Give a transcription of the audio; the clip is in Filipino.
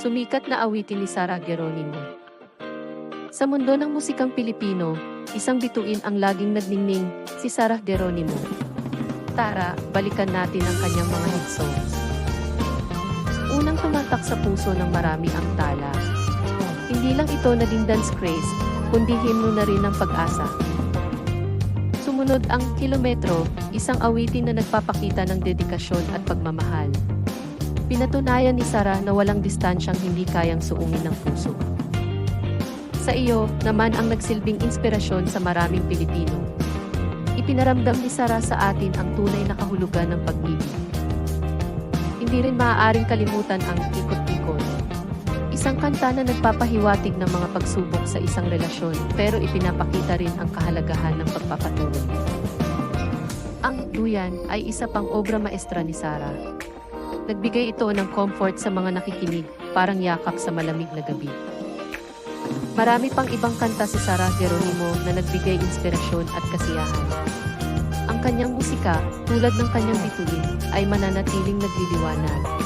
Sumikat na awitin ni Sara Geronimo. Sa mundo ng musikang Pilipino, isang bituin ang laging nagningning, si Sarah Geronimo. Tara, balikan natin ang kanyang mga hit songs. Unang tumatak sa puso ng marami ang tala. Hindi lang ito naging dance craze, kundi himno na rin ng pag-asa. Sumunod ang Kilometro, isang awitin na nagpapakita ng dedikasyon at pagmamahal. Pinatunayan ni Sarah na walang distansyang hindi kayang suungin ng puso. Sa iyo naman ang nagsilbing inspirasyon sa maraming Pilipino. Ipinaramdam ni Sarah sa atin ang tunay na kahulugan ng pag-ibig. Hindi rin maaaring kalimutan ang ikot-ikot. Isang kanta na nagpapahiwatig ng mga pagsubok sa isang relasyon pero ipinapakita rin ang kahalagahan ng pagpapatuloy. Ang Duyan ay isa pang obra maestra ni Sarah. Nagbigay ito ng comfort sa mga nakikinig, parang yakap sa malamig na gabi. Marami pang ibang kanta si Sarah Geronimo na nagbigay inspirasyon at kasiyahan. Ang kanyang musika, tulad ng kanyang bituin, ay mananatiling nagliliwanag.